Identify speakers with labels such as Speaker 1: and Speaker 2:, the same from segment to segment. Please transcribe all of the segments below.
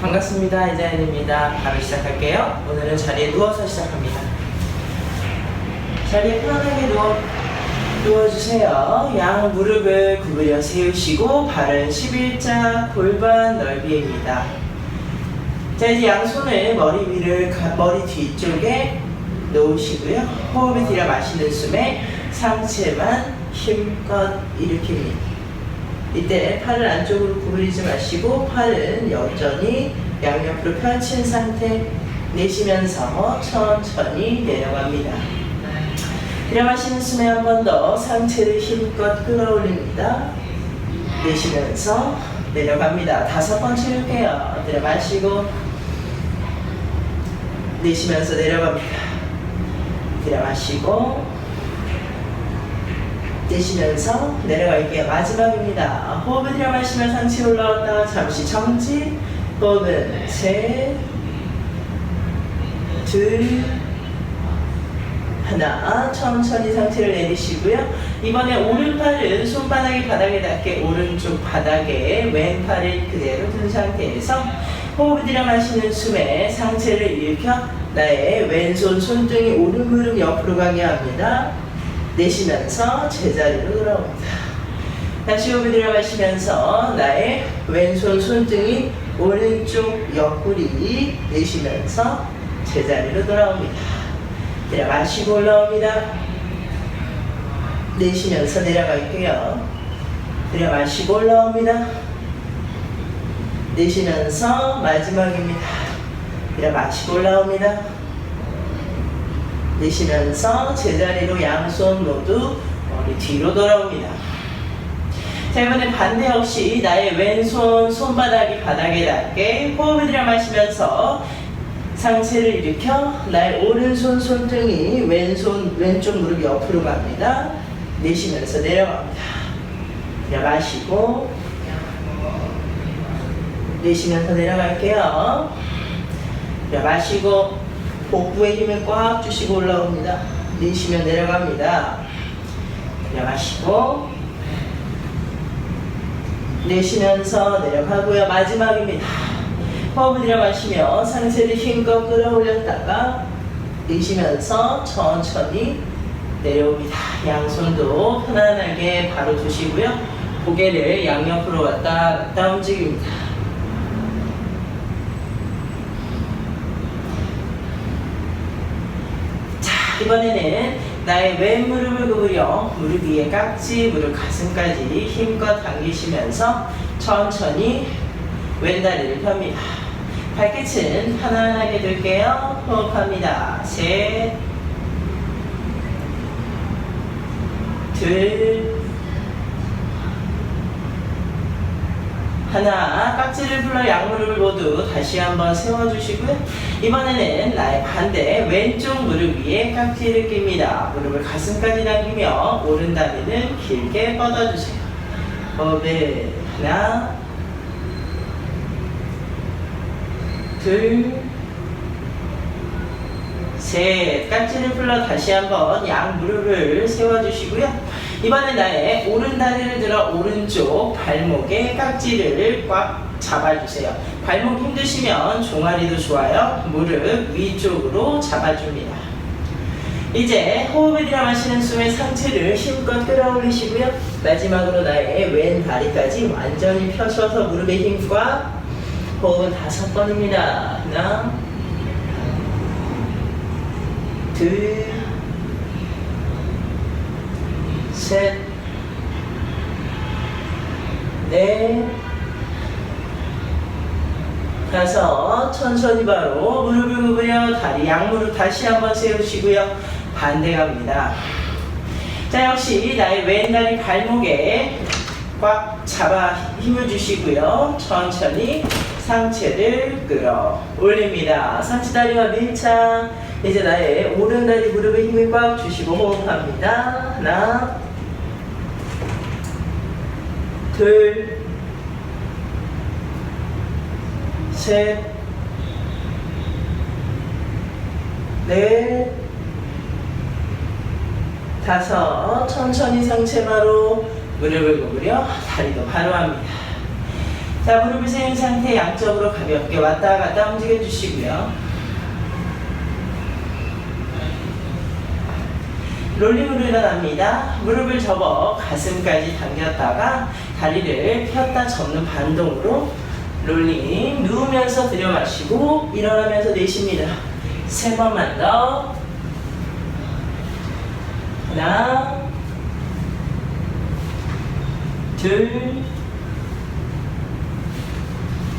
Speaker 1: 반갑습니다. 이자연입니다. 바로 시작할게요. 오늘은 자리에 누워서 시작합니다. 자리에 편하게 누워, 누워주세요. 양 무릎을 구부려 세우시고 발은 11자 골반 넓이입니다. 자 이제 양손을 머리 위를 가- 머리 뒤쪽에 놓으시고요. 호흡을 들여 마시는 숨에 상체만 힘껏 일으킵니다. 이때 팔을 안쪽으로 구부리지 마시고 팔은 여전히 양옆으로 펼친 상태 내쉬면서 천천히 내려갑니다. 들여마시는 숨에 한 번 더 상체를 힘껏 끌어올립니다. 내쉬면서 내려갑니다. 다섯 번 채울게요. 들여마시고 내쉬면서 내려갑니다. 들여마시고 내쉬면서 내려갈게요. 마지막입니다. 호흡을 들여마시며 상체 올라왔다가 잠시 정지. 호흡은 셋, 둘, 하나. 천천히 상체를 내리시고요. 이번에 오른팔은 손바닥이 바닥에 닿게 오른쪽 바닥에 왼팔을 그대로 둔 상태에서 호흡을 들여 마시는 숨에 상체를 일으켜 나의 왼손 손등이 오른 무릎 옆으로 가게 합니다. 내쉬면서 제자리로 돌아옵니다. 다시 호흡을 들여마시면서 나의 왼손 손등이 오른쪽 옆구리 내쉬면서 제자리로 돌아옵니다. 들여마시고 올라옵니다. 내쉬면서 내려갈게요. 들여마시고 올라옵니다. 내쉬면서 마지막입니다. 들여마시고 올라옵니다. 내쉬면서 제자리로 양손 모두 머리 뒤로 돌아옵니다. 자, 이번엔 반대 없이 나의 왼손 손바닥이 바닥에 닿게 호흡을 들여 마시면서 상체를 일으켜 나의 오른손 손등이 왼손 왼쪽 무릎 옆으로 갑니다. 내쉬면서 내려갑니다. 들여 마시고 내쉬면서 내려갈게요. 들여 마시고 복부에 힘을 꽉 주시고 올라옵니다. 내쉬면 내려갑니다. 내려가시고 내쉬면서 내려가고요. 마지막입니다. 호흡을 들여마시며 상체를 힘껏 끌어올렸다가 내쉬면서 천천히 내려옵니다. 양손도 편안하게 바로 두시고요. 고개를 양옆으로 왔다 갔다 움직입니다. 자, 이번에는 나의 왼 무릎을 구부려 무릎 위에 깍지, 무릎 가슴까지 힘껏 당기시면서 천천히 왼 다리를 펴니다. 발끝은 편안하게 들게요. 호흡합니다. 셋, 둘, 하나 깍지를 풀러 양무릎을 모두 다시 한번 세워주시고요. 이번에는 나의 반대 왼쪽 무릎 위에 깍지를 낍니다. 무릎을 가슴까지 당기며 오른 다리는 길게 뻗어주세요. 호흡을 하나, 둘, 셋. 깍지를 풀러 다시 한번 양 무릎을 세워주시고요. 이번에 나의 오른 다리를 들어 오른쪽 발목에 깍지를 꽉 잡아주세요. 발목 힘드시면 종아리도 좋아요. 무릎 위쪽으로 잡아줍니다. 이제 호흡을 들여 마시는 숨에 상체를 힘껏 끌어올리시고요. 마지막으로 나의 왼 다리까지 완전히 펴셔서 무릎에 힘과 호흡은 다섯 번입니다. 하나, 둘, 셋, 넷, 다섯. 천천히 바로 무릎을 구부려 다리 양무릎 다시 한번 세우시고요. 반대 갑니다. 자, 역시 나의 왼다리 발목에 꽉 잡아 힘을 주시고요. 천천히 상체를 끌어 올립니다. 상체 다리와 밀착. 이제 나의 오른 다리 무릎에 힘을 꽉 주시고 호흡합니다. 하나, 둘, 셋, 넷, 다섯. 천천히 상체마로 무릎을 구부려 다리도 바로 합니다. 자, 무릎을 세운 상태 양쪽으로 가볍게 왔다 갔다 움직여 주시고요. 롤링으로 일어납니다. 무릎을 접어 가슴까지 당겼다가 다리를 폈다 접는 반동으로 롤링 누우면서 들여 마시고 일어나면서 내쉽니다. 세 번만 더. 하나, 둘,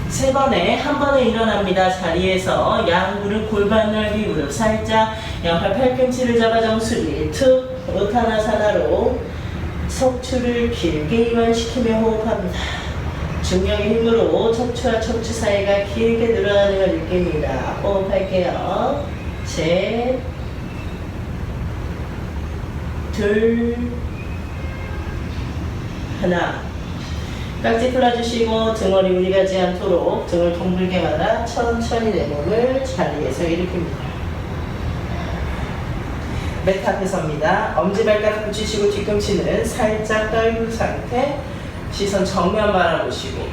Speaker 1: 세 번에 한 번에 일어납니다. 자리에서 양 무릎 골반 넓이 무릎 살짝 양팔 팔꿈치를 잡아 정수리 툭 우타나사나로 척추를 길게 이완시키며 호흡합니다. 중력의 힘으로 척추와 척추 사이가 길게 늘어나는 걸 느낍니다. 호흡할게요. 셋, 둘, 하나. 깍지 풀어주시고 등허리 무리 가지 않도록 등을 동글게 말아 천천히 내 몸을 자리에서 일으킵니다. 매트 앞에 섭니다. 엄지발가락 붙이시고 뒤꿈치는 살짝 떨군 상태 시선 정면 바라보시고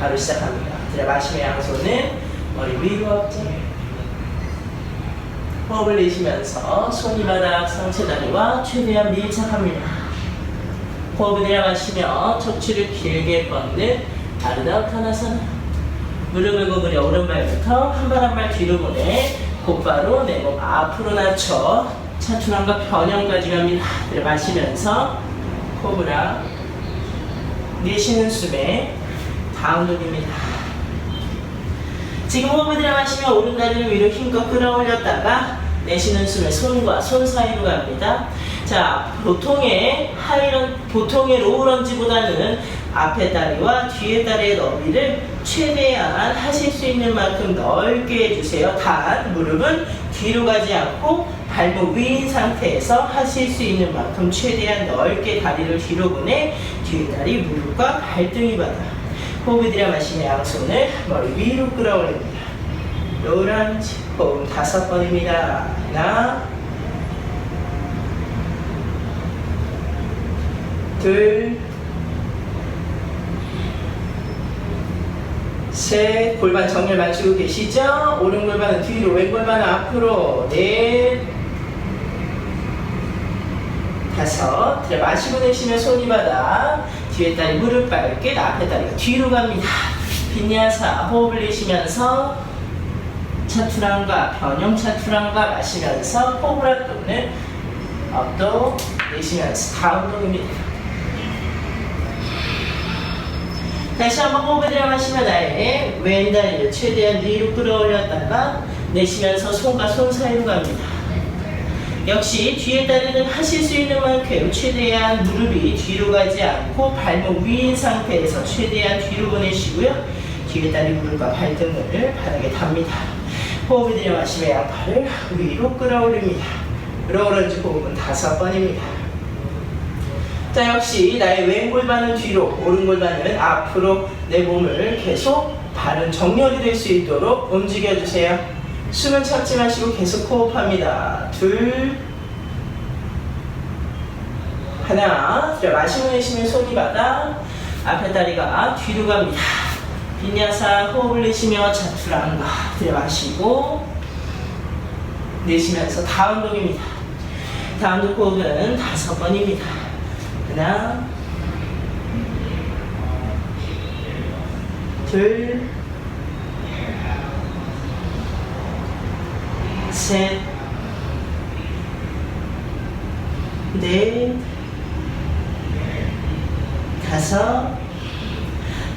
Speaker 1: 바로 시작합니다. 들어마시며 양손은 머리 위로 엎드려 호흡을 내쉬면서 손이 바닥 상체 다리와 최대한 밀착합니다. 호흡을 내려마시며 척추를 길게 뻗는 아르다우타나사나 무릎을 구부려 오른발부터 한 발 한 발 뒤로 보내 곧바로 내 몸 앞으로 낮춰 차투남과 변형까지 갑니다. 들어마시면서 코브라 내쉬는 숨에 다운독입니다. 지금 호흡을 들어 마시며 오른 다리를 위로 힘껏 끌어올렸다가 내쉬는 숨에 손과 손 사이로 갑니다. 자, 보통의 하이런, 보통의 로우런지보다는 앞에 다리와 뒤에 다리의 너비를 최대한 하실 수 있는 만큼 넓게 해주세요. 단, 무릎은 뒤로 가지 않고 발목 위인 상태에서 하실 수 있는 만큼 최대한 넓게 다리를 뒤로 보내 뒤에 다리 무릎과 발등이 받아. 호흡을 들여 마시며 양손을 머리 위로 끌어올립니다. 로우런지 호흡 다섯 번입니다. 하나, 둘, 셋, 골반 정렬 맞추고 계시죠? 오른 골반은 뒤로, 왼 골반은 앞으로, 넷, 다섯, 들여 마시고 내쉬면 손이 바닥, 뒤에 다리 무릎 밟게, 앞에 다리가 뒤로 갑니다. 빈야사, 호흡을 내쉬면서 차투랑과 변형 차투랑과 마시면서 호흡을 또는 업도 내쉬면서 다운동입니다. 다시 한번 호흡을 들여마시며 나의 왼다리를 최대한 위로 끌어올렸다가 내쉬면서 손과 손 사이로 갑니다. 역시 뒤에 다리는 하실 수 있는 만큼 최대한 무릎이 뒤로 가지 않고 발목 위인 상태에서 최대한 뒤로 보내시고요. 뒤에 다리 무릎과 발등을 바닥에 답니다. 호흡을 들여마시며 양팔을 위로 끌어올립니다. 로우런지 호흡은 다섯 번입니다. 자 역시 나의 왼 골반은 뒤로 오른 골반은 앞으로 내 몸을 계속 바른 정렬이 될 수 있도록 움직여 주세요. 숨은 참지 마시고 계속 호흡합니다. 둘. 하나 자, 마시고 내쉬면 손이 바닥 앞에 다리가 뒤로 갑니다. 빈야사 호흡을 내쉬며 차투랑가 들여마시고 내쉬면서 다운독입니다. 다운독 호흡은 다섯 번입니다 하나, 둘, 셋, 넷, 다섯,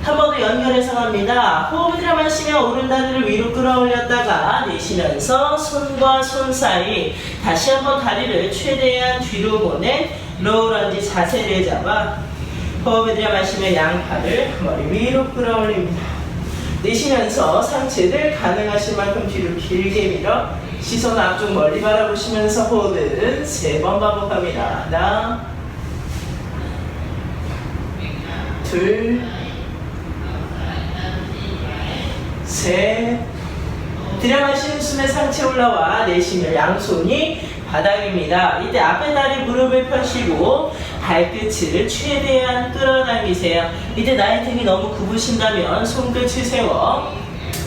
Speaker 1: 한 번 더 연결해서 갑니다. 호흡을 들여마시며 오른다리를 위로 끌어올렸다가 내쉬면서 손과 손 사이 다시 한번 다리를 최대한 뒤로 보내 로우런지 자세를 잡아 호흡을 들여 마시며 양팔을 머리 위로 끌어올립니다. 내쉬면서 상체를 가능하신 만큼 뒤로 길게 밀어 시선 앞쪽 멀리 바라보시면서 호흡을 세번 반복합니다. 하나 둘 셋. 들여마시는 숨에 상체 올라와 내쉬며 양손이 바닥입니다. 이때 앞에 다리 무릎을 펴시고 발끝을 최대한 끌어당기세요. 이때 나의 등이 너무 굽으신다면 손끝을 세워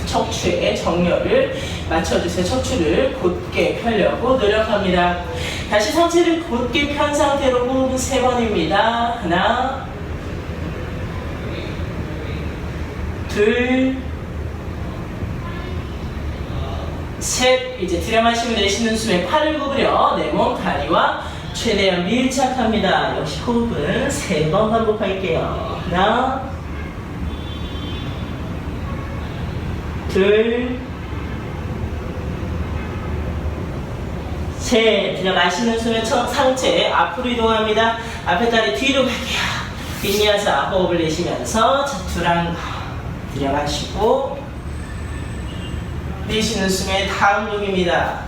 Speaker 1: 척추에 정렬을 맞춰주세요. 척추를 곧게 펴려고 노력합니다. 다시 상체를 곧게 편 상태로 호흡은 세 번입니다. 하나, 둘, 셋. 이제 들여마시고 내쉬는 숨에 팔을 구부려 내 몸 다리와 최대한 밀착합니다. 역시 호흡은 세 번 반복할게요. 하나, 둘, 셋. 들여 마시는 숨에 첫 상체 앞으로 이동합니다. 앞에 다리 뒤로 갈게요. 빈니아사 호흡을 내쉬면서 자투랑 들여 마시고 내쉬는 숨에 다음 동입니다.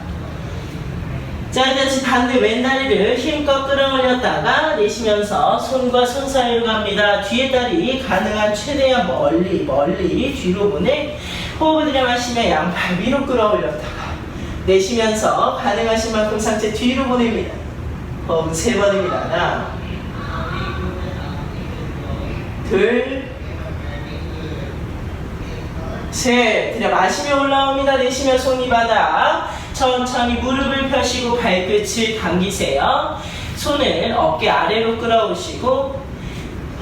Speaker 1: 자, 다시 반대 왼다리를 힘껏 끌어올렸다가 내쉬면서 손과 손 사이로 갑니다. 뒤에 다리 가능한 최대한 멀리 멀리 뒤로 보내 호흡을 들여 마시며 양팔 위로 끌어올렸다가 내쉬면서 가능하신 만큼 상체 뒤로 보냅니다. 호흡 세 번입니다. 하나, 둘, 셋. 들여 마시며 올라옵니다. 내쉬며 손이 바닥. 천천히 무릎을 펴시고 발끝을 당기세요. 손을 어깨 아래로 끌어오시고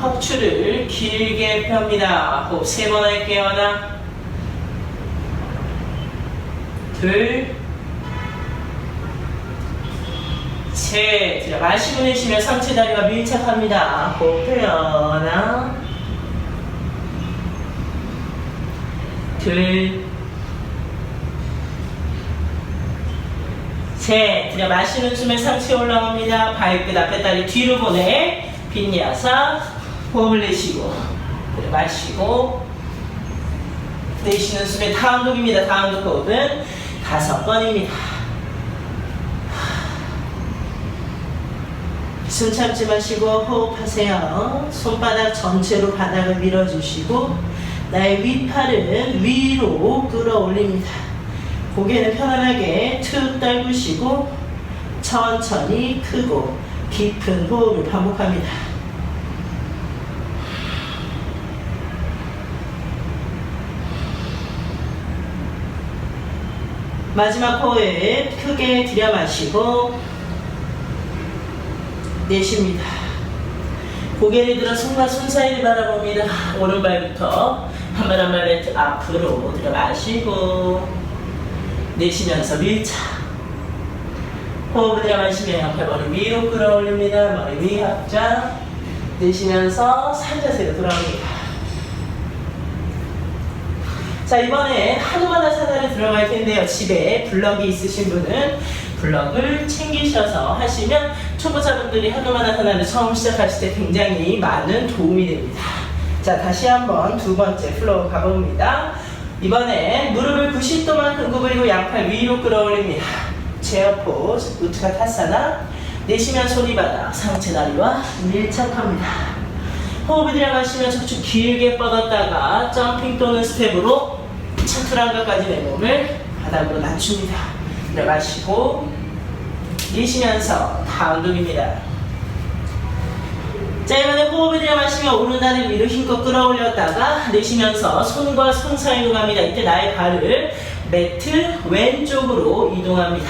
Speaker 1: 척추를 길게 펴니다. 호흡 세 번 할게요. 하나, 둘, 셋. 들여 마시고 내쉬며 상체 다리가 밀착합니다. 호흡 펴요. 하나, 둘, 셋. 들여 마시는 숨에 상체 올라옵니다. 발끝 앞에 다리 뒤로 보내. 빈야사. 호흡을 내쉬고. 마시고. 내쉬는 숨에 다음 독입니다. 다음 독 호흡은 다섯 번입니다. 숨 참지 마시고 호흡하세요. 손바닥 전체로 바닥을 밀어주시고 나의 윗팔은 위로 끌어올립니다. 고개는 편안하게 툭 떨구시고 천천히 크고 깊은 호흡을 반복합니다. 마지막 호흡 크게 들여 마시고 내쉽니다. 고개를 들어 손과 손 사이를 바라봅니다. 오른발부터 발 벨트 앞으로 들여 마시고 내쉬면서 밀착. 호흡을 마시며 옆에 머리 위로 끌어올립니다. 머리 위 합장. 내쉬면서 산자세로 돌아옵니다. 자 이번에 하루마다 사다리 들어갈 텐데요. 집에 블럭이 있으신 분은 블럭을 챙기셔서 하시면 초보자분들이 하루마다 사다리 처음 시작하실 때 굉장히 많은 도움이 됩니다. 자 다시 한번 두 번째 플로우 가봅니다. 이번에 무릎을 90도만큼 구부리고 양팔 위로 끌어올립니다. 체어 포즈, 우트가 타사나 내쉬면 손이 바닥, 상체 다리와 밀착합니다. 호흡을 들여마시면 척추 길게 뻗었다가 점핑 또는 스텝으로 차투랑가까지 내 몸을 바닥으로 낮춥니다. 들여마시고 내쉬면서 다운 독입니다. 자 이번에 호흡을 들여마시며 오른다리 위로 힘껏 끌어올렸다가 내쉬면서 손과 손 사이로 갑니다. 이때 나의 발을 매트 왼쪽으로 이동합니다.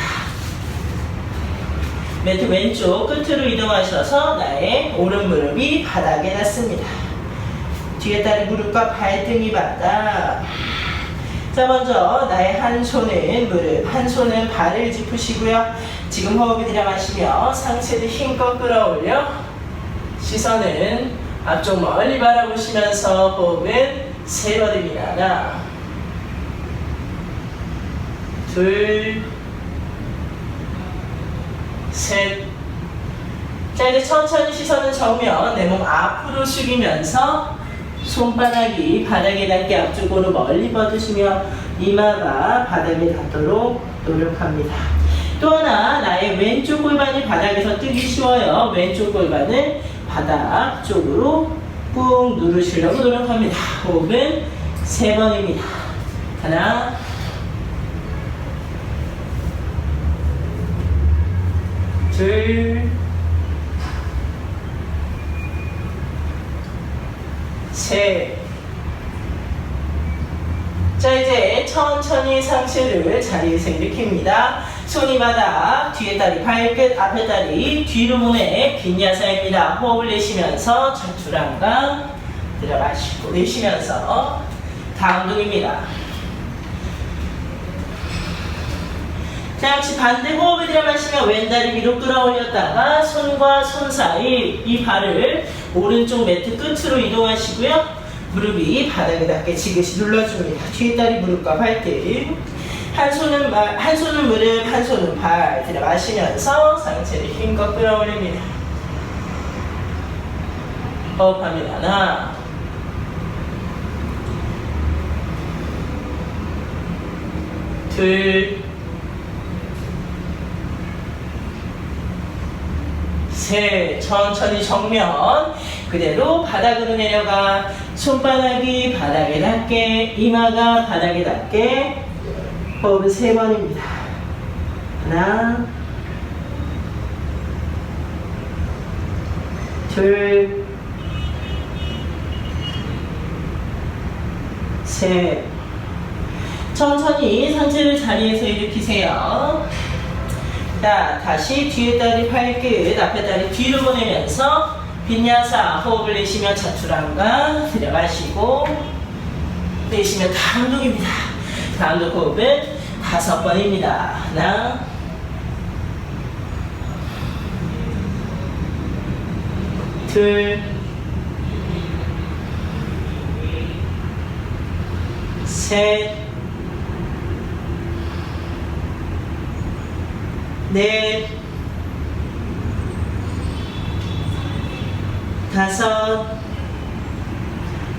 Speaker 1: 매트 왼쪽 끝으로 이동하셔서 나의 오른 무릎이 바닥에 닿습니다. 뒤에 다리 무릎과 발등이 바닥. 자 먼저 나의 한 손은 무릎, 한 손은 발을 짚으시고요. 지금 호흡을 들여마시며 상체를 힘껏 끌어올려 시선은 앞쪽 멀리 바라보시면서 호흡은 세 번입니다. 하나, 둘, 셋. 자 이제 천천히 시선을 정면 내 몸 앞으로 숙이면서 손바닥이 바닥에 닿게 앞쪽으로 멀리 뻗으시며 이마가 바닥에 닿도록 노력합니다. 또 하나 나의 왼쪽 골반이 바닥에서 뜨기 쉬워요. 왼쪽 골반을 바닥 쪽으로 꾹 누르시려고 노력합니다. 호흡은 세 번입니다. 하나, 둘, 셋. 자, 이제 천천히 상체를 자리에서 일으킵니다. 손이 바닥, 뒤에 다리 발끝, 앞에 다리 뒤로 보내 빈야사입니다. 호흡을 내쉬면서 좌투랑가 들어가시고 내쉬면서 다음 동입니다. 자 역시 반대 호흡을 들여마시면 왼다리 위로 끌어올렸다가 손과 손 사이 이 발을 오른쪽 매트 끝으로 이동하시고요. 무릎이 바닥에 닿게 지그시 눌러줍니다. 뒤에 다리 무릎과 발등. 한 손은 발, 한 손은 무릎, 한 손은 발 들어마시면서 상체를 힘껏 끌어올립니다. 호흡합니다. 하나, 둘, 셋, 천천히 정면 그대로 바닥으로 내려가 손바닥이 바닥에 닿게 이마가 바닥에 닿게 호흡은 세 번입니다. 하나, 둘, 셋. 천천히 상체를 자리에서 일으키세요. 자, 다시 뒤에 다리 발끝, 앞에 다리 뒤로 보내면서 빈야사 호흡을 내쉬며 차투랑가 들여마시고 내쉬며 다 운동입니다. 다운동 호흡은 다섯 번입니다. 하나 둘 셋, 넷, 다섯.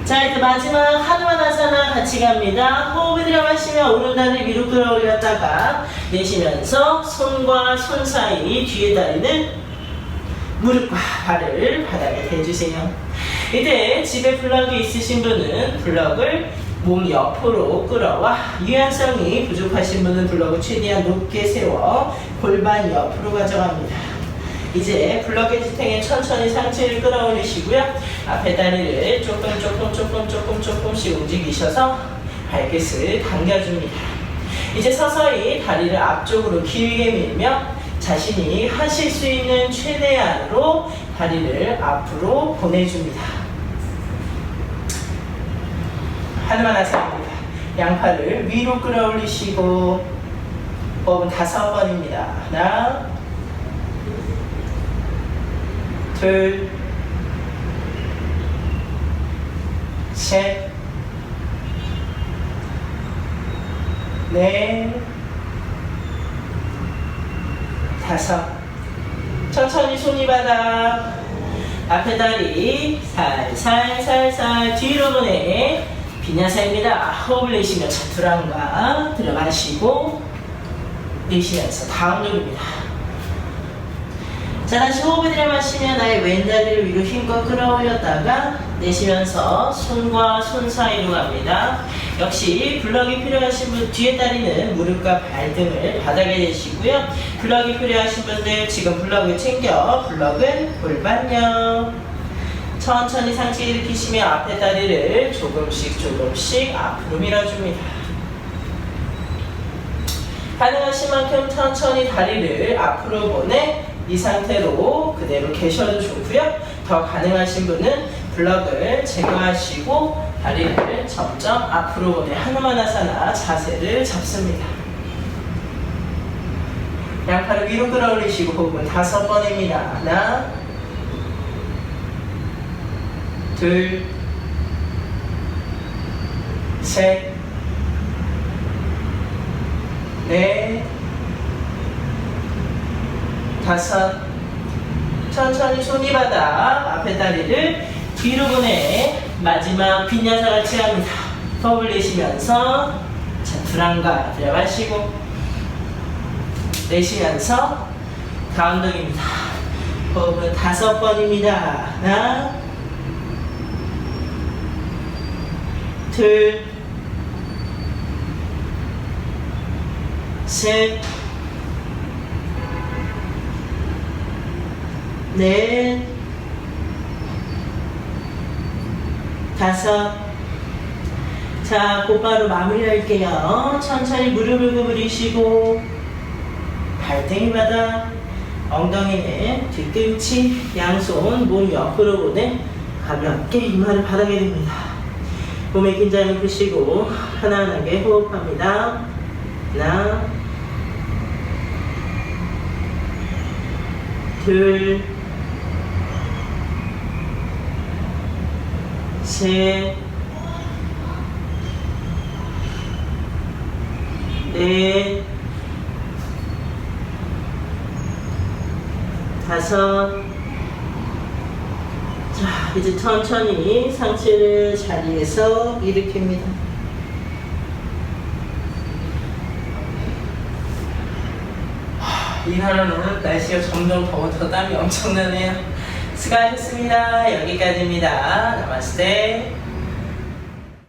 Speaker 1: 자, 이제 마지막 하누마나사나 같이 갑니다. 호흡을 들여마시며 오른다리 위로 끌어올렸다가 내쉬면서 손과 손 사이 뒤에 다리는 무릎과 발을 바닥에 대주세요. 이때 집에 블럭이 있으신 분은 블럭을 몸 옆으로 끌어와 유연성이 부족하신 분은 블럭을 최대한 높게 세워 골반 옆으로 가져갑니다. 이제 블럭의 지탱에 천천히 상체를 끌어올리시고요. 앞에 다리를 조금 조금 조금 조금 조금씩 움직이셔서 발끝을 당겨줍니다. 이제 서서히 다리를 앞쪽으로 길게 밀며 자신이 하실 수 있는 최대한으로 다리를 앞으로 보내줍니다. 하나만 하세요입니다. 양팔을 위로 끌어올리시고 호흡은 다섯 번입니다. 하나 둘 셋, 넷, 다섯. 천천히 손이 바닥. 앞에 다리 살살살살 뒤로 보내. 비냐사입니다. 호흡을 내쉬며 차투랑가 들어마시고 내쉬면서 다음 누릅니다. 자 다시 호흡을 들여 마시며 나의 왼 다리를 위로 힘껏 끌어올렸다가 내쉬면서 손과 손 사이로 갑니다. 역시 블럭이 필요하신 분 뒤에 다리는 무릎과 발 등을 바닥에 대시고요. 블럭이 필요하신 분들 지금 블럭을 챙겨 블럭은 골반옆 천천히 상체 일으키시며 앞에 다리를 조금씩 조금씩 앞으로 밀어줍니다. 가능하신 만큼 천천히 다리를 앞으로 보내 이 상태로 그대로 계셔도 좋고요. 더 가능하신 분은 블럭을 제거하시고 다리를 점점 앞으로 보내 하누마나사나 자세를 잡습니다. 양팔을 위로 끌어올리시고 호흡은 다섯 번입니다. 하나, 둘, 셋, 넷, 다섯. 천천히 손이 바닥 앞에 다리를 보내 마지막 빈야사 같이 합니다. 내쉬면서 자 불안가 들여마시고 내쉬면서 다운동입니다. 호흡은 다섯 번입니다. 하나, 둘, 셋, 넷, 다섯. 자, 곧바로 마무리할게요. 천천히 무릎을 구부리시고, 발등이 바닥, 엉덩이는 뒤꿈치, 양손, 몸 옆으로 보내 가볍게 이마를 바닥에 댑니다. 몸의 긴장을 푸시고 편안하게 호흡합니다. 하나, 둘, 셋, 넷, 다섯. 자, 이제 천천히 상체를 자리에서 일으킵니다. 하, 이 하루는 날씨가 점점 더워서 땀이 엄청나네요. 수고하셨습니다. 여기까지입니다. 나마스테.